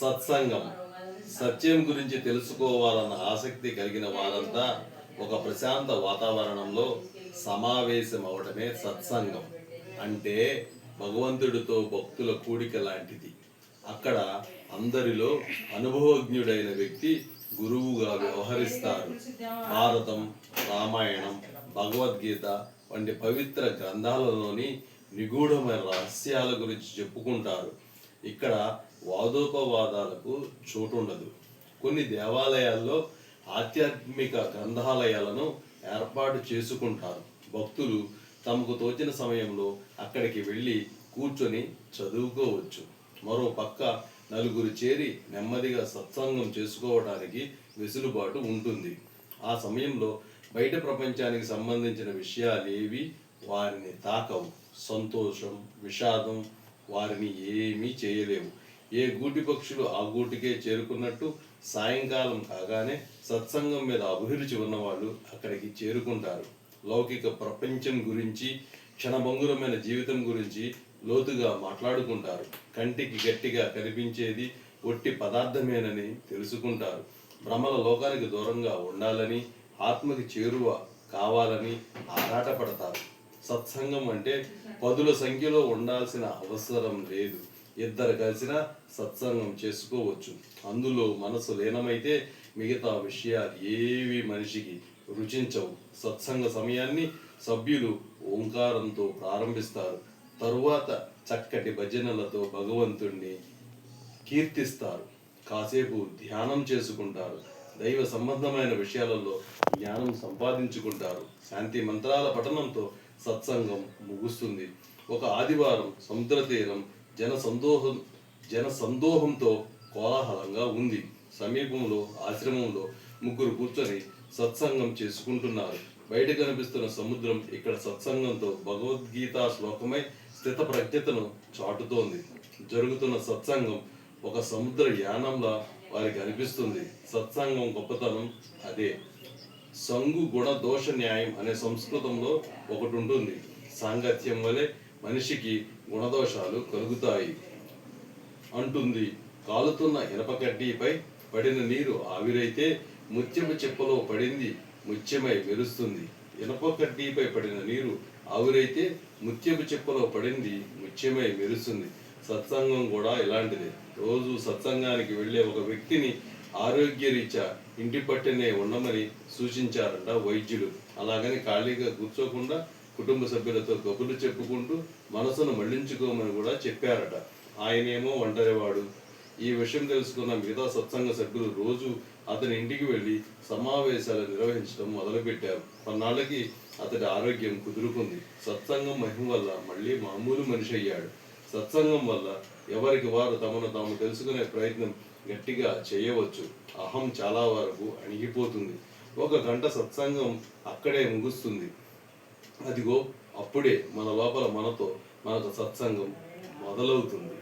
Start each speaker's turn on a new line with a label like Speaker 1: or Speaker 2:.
Speaker 1: సత్సంగం. సత్యం గురించి తెలుసుకోవాలన్న ఆసక్తి కలిగిన వారంతా ఒక ప్రశాంత వాతావరణంలో సమావేశం అవటమే సత్సంగం. అంటే భగవంతుడితో భక్తుల కూడిక లాంటిది. అక్కడ అందరిలో అనుభవజ్ఞుడైన వ్యక్తి గురువుగా వ్యవహరిస్తారు భారతం రామాయణం భగవద్గీత వంటి పవిత్ర గ్రంథాలలోని నిగూఢమైన రహస్యాల గురించి చెప్పుకుంటారు. ఇక్కడ వాదోపవాదాలకు చోటుండదు. కొన్ని దేవాలయాల్లో ఆధ్యాత్మిక గ్రంథాలయాలను ఏర్పాటు చేసుకుంటారు. భక్తులు తమకు తోచిన సమయంలో అక్కడికి వెళ్ళి కూర్చొని చదువుకోవచ్చు. మరో పక్క నలుగురు చేరి నెమ్మదిగా సత్సంగం చేసుకోవడానికి వెసులుబాటు ఉంటుంది. ఆ సమయంలో బయట ప్రపంచానికి సంబంధించిన విషయాలు ఏవి? వారిని తాకవు సంతోషం విషాదం వారిని ఏమీ చేయలేవు. ఏ గూటి పక్షులు ఆ గూటికే చేరుకున్నట్టు సాయంకాలం కాగానే సత్సంగం మీద అభిరుచి ఉన్నవాళ్ళు అక్కడికి చేరుకుంటారు. లౌకిక ప్రపంచం గురించి క్షణభంగురమైన జీవితం గురించి లోతుగా మాట్లాడుకుంటారు. కంటికి గట్టిగా కనిపించేది ఒట్టి పదార్థమేనని తెలుసుకుంటారు. భ్రమల లోకానికి దూరంగా ఉండాలని ఆత్మకి చేరువ కావాలని ఆరాటపడతారు. సత్సంగం అంటే పదుల సంఖ్యలో ఉండాల్సిన అవసరం లేదు. ఇద్దరు కలిసిన సత్సంగం చేసుకోవచ్చు. అందులో మనసు లీనమైతే మిగతా విషయాలు ఏవి మనిషికి రుచించవు. సత్సంగ సమయాన్ని సభ్యులు ఓంకారంతో ప్రారంభిస్తారు. తరువాత చక్కటి భజనలతో భగవంతుణ్ణి కీర్తిస్తారు. కాసేపు ధ్యానం చేసుకుంటారు. దైవ సంబంధమైన విషయాలలో జ్ఞానం సంపాదించుకుంటారు. శాంతి మంత్రాల పఠనంతో సత్సంగం ముగుస్తుంది. ఒక ఆదివారం సముద్ర తీరం జన సందోహం జన సందోహంతో కోలాహలంగా ఉంది. సమీపంలో ఆశ్రమంలో ముగ్గురు కూర్చొని సత్సంగం చేసుకుంటున్నారు. బయట కనిపిస్తున్న సముద్రం ఇక్కడ సత్సంగంతో భగవద్గీత శ్లోకమై స్థిత ప్రజ్ఞతను చాటుతోంది. జరుగుతున్న సత్సంగం ఒక సముద్ర యానంలా వారికి అనిపిస్తుంది. సత్సంగం గొప్పతనం అదే. సంగు గుణ దోష న్యాయం అనే సంస్కృతంలో ఒకటి ఉంటుంది సాంగత్యం వలె మనిషికి గుణదోషాలు కలుగుతాయి అంటుంది. కాలుతున్న ఇనప కడ్డీపై పడిన నీరు ఆవిరైతే ముత్యపు చెప్పలో పడింది ముత్యమై మెరుస్తుంది. ఇనప కడ్డీపై పడిన నీరు ఆవిరైతే ముత్యపు చెప్పలో పడింది ముత్యమై మెరుస్తుంది. సత్సంగం కూడా ఇలాంటిదే. రోజు సత్సంగానికి వెళ్ళే ఒక వ్యక్తిని ఆరోగ్యరీత్యా ఇంటి పట్టునే ఉండమని సూచించారంట వైద్యులు. అలాగని ఖాళీగా కూర్చోకుండా కుటుంబ సభ్యులతో కబుర్లు చెప్పుకుంటూ మనసును మళ్ళించుకోమని కూడా చెప్పారట. ఆయనేమో ఒంటరివాడు. ఈ విషయం తెలుసుకున్న మిగతా సత్సంగ సభ్యులు రోజు అతని ఇంటికి వెళ్ళి సమావేశాలు నిర్వహించడం మొదలుపెట్టారు. కొన్నాళ్ళకి అతడి ఆరోగ్యం కుదురుకుంది. సత్సంగం మహిమ వల్ల మళ్ళీ మామూలు మనిషి అయ్యాడు. సత్సంగం వల్ల ఎవరికి వారు తమను తాము తెలుసుకునే ప్రయత్నం గట్టిగా చేయవచ్చు. అహం చాలా వరకు అణిగిపోతుంది. ఒక గంట సత్సంగం అక్కడే ముగుస్తుంది. అదిగో అప్పుడే మన లోపల మనతో మనకు సత్సంగం మొదలవుతుంది.